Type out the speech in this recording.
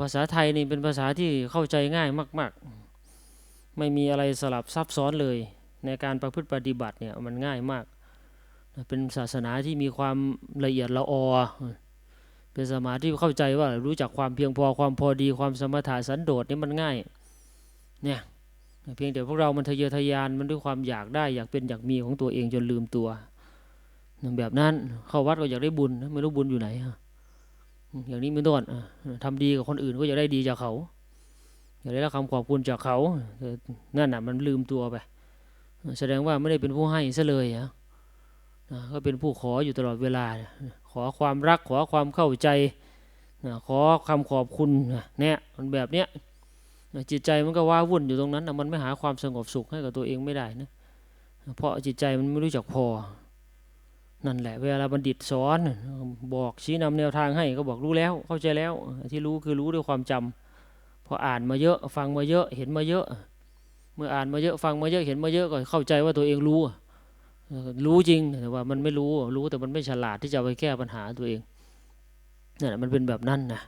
ภาษาไทยนี่เป็นภาษาที่เข้าใจง่ายมาก ๆ ไม่มีอะไรสลับซับซ้อนเลย ในการประพฤติปฏิบัติเนี่ยมันง่ายมาก เป็นศาสนาที่มีความละเอียดละออ เป็นสมาธิเข้าใจว่ารู้จักความเพียงพอความพอดีความสมถะสันโดษนี่มันง่ายเนี่ยเพียงแต่พวกเรามันทะเยอทะยานมันด้วยความอยากได้อยากเป็นอยากมีของตัวเองจนลืมตัวแบบนั้นเข้าวัดก็อยากได้บุญไม่รู้บุญอยู่ไหนฮะ อย่างนี้ไม่ต้นอะทำดีกับคนอื่นก็อยากได้ดีจากเขาอยากได้รับคำขอบคุณจากเขานั่นน่ะมันลืมตัวไปแสดงว่าไม่ได้เป็นผู้ให้ซะเลยนะก็เป็นผู้ขออยู่ตลอดเวลา ขอความรักขอความเข้าใจขอคำขอบคุณนะเนี่ยมันแบบเนี้ยจิตใจมันก็ว้าวุ่นอยู่ตรงนั้นนะมันไม่หาความสงบสุขให้กับตัวเองไม่ได้นะเพราะจิตใจมันไม่รู้จักพอ นั่นแหละเวลาบัณฑิตสอนบอกชี้นำแนวทางให้ก็บอกรู้แล้ว เข้าใจแล้ว ที่รู้คือรู้ด้วยความจำพออ่านมาเยอะฟังมาเยอะเห็นมาเยอะ เมื่ออ่านมาเยอะฟังมาเยอะเห็นมาเยอะก็เข้าใจว่าตัวเองรู้ รู้จริงแต่ว่ามันไม่รู้รู้แต่มันไม่ฉลาดที่จะไปแก้ปัญหาตัวเองนั่นแหละมันเป็นแบบนั้นนะ